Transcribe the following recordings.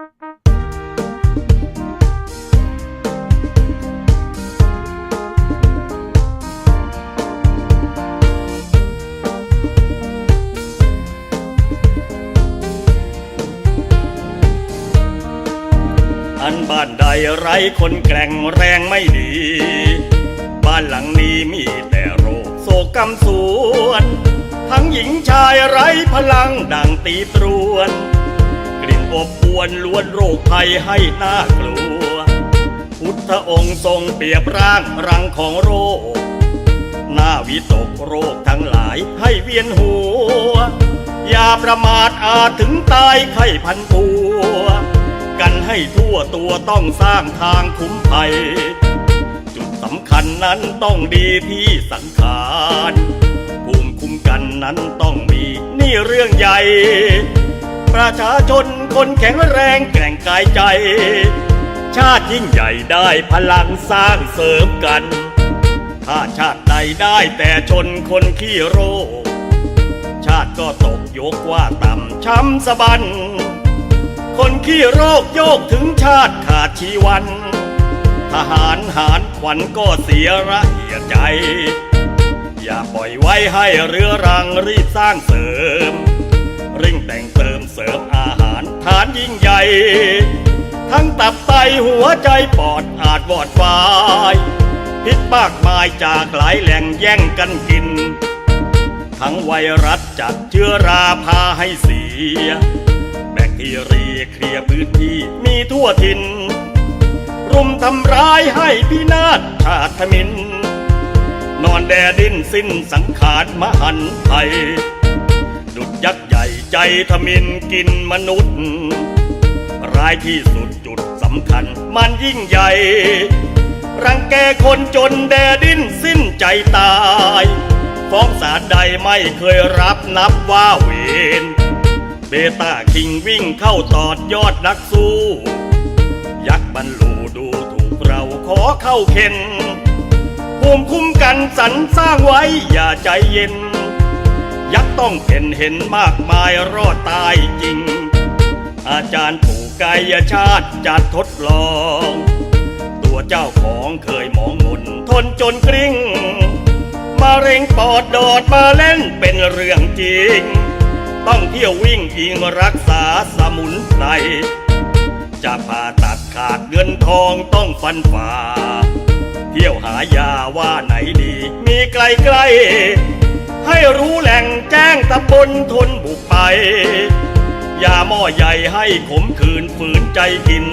อันบ้านใดไรคนแกร่งแรงไม่ดี บ้านหลังนี้มีแต่โรคโศกกรรมสวน ทั้งหญิงชายไรพลังดังตีตรวน ลิ่นอบอวนล้วนโรคภัยให้น่ากลัว พุทธองค์ทรงเปียบร่างรังของโรค หน้าวิตกโรคทั้งหลายให้เวียนหัว อย่าประมาทอาจถึงตายไข้พันตัว กันให้ทั่วตัวต้องสร้างทางคุ้มภัย จุดสำคัญนั้นต้องดีที่สังขารภูมิคุ้มกันนั้นต้องมีนี่เรื่องใหญ่ ประชาชน คนแข็งแรงแกร่งกายใจ ชาติยิ่งใหญ่ได้พลังสร้างเสริมกัน ถ้าชาติใดได้แต่ชนคนขี้โรค ชาติก็ตกยกว่าต่ำช้ำสะบัน คนขี้โรคโยกถึงชาติขาดชีวัน ทหารหารขวัญก็เสียระเหียใจ อย่าปล่อยไว้ให้เรือรังรีบสร้างเสริมริ่งแต่งเติมเสริมอาารยิ่งใหญ่ ทั้งตับไตหัวใจปอดอาจวอดวายพิษมากมายจากหลายแหล่งแย่งกันกิน ทั้งไวรัสจัดเชื้อราพาให้เสีย แบคทีเรียเคลียพื้นที่มีทั่วทิน รุมทำร้ายให้พินาศชาติมิน นอนแดดินสิ้นสังขารมหันไทย ยักษ์ใหญ่ใจทมินกินมนุษย์ ร้ายที่สุดจุดสำคัญมันยิ่งใหญ่ รังแกคนจนแดดิ้นสิ้นใจตายฟ้องศาลใดไม่เคยรับนับว่าเวรเบต้าคิงวิ่งเข้าตอดยอดนักสู้ ยักษ์บรรลูดูถูกเราขอเข้าเข็นภูมิคุ้มกันสรรสร้างไว้อย่าใจเย็น ต้องเห็นเห็นมากมายรอดตายจริง อาจารย์ปู่กายชาติจัดทดลอง ตัวเจ้าของเคยมองมนทนจนกริ้งมาเร็งปอดโดดมาเล่นเป็นเรื่องจริง ต้องเที่ยววิ่งอิงรักษาสมุนไพรจะผ่าตัดขาดเงินทองต้องฟันฝ่า เที่ยวหายาว่าไหนดี มีไกลไกล ให้รู้แหล่งแจ้งตำบลทนบุกไป ยาหม้อใหญ่ให้ขมขืนฝืนใจกิน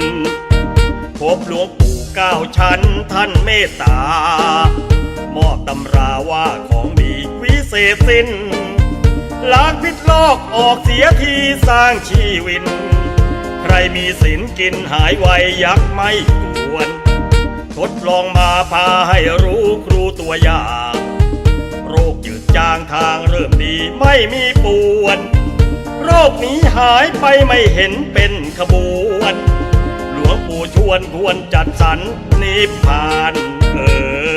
พบหลวงปู่เก้าชั้นท่านเมตตามอบตำราว่าของดีวิเศษสิ้นล้างพิษโลกออกเสียทีสร้างชีวิน ใครมีสินกินหายไวยักไม่กวน ทดลองมาพาให้รู้ครูตัวอย่าง จางทางเริ่มดีไม่มีปวน โรคนี้หายไปไม่เห็นเป็นขบวน หลวงปู่ชวนควรจัดสรรนิพพานเออ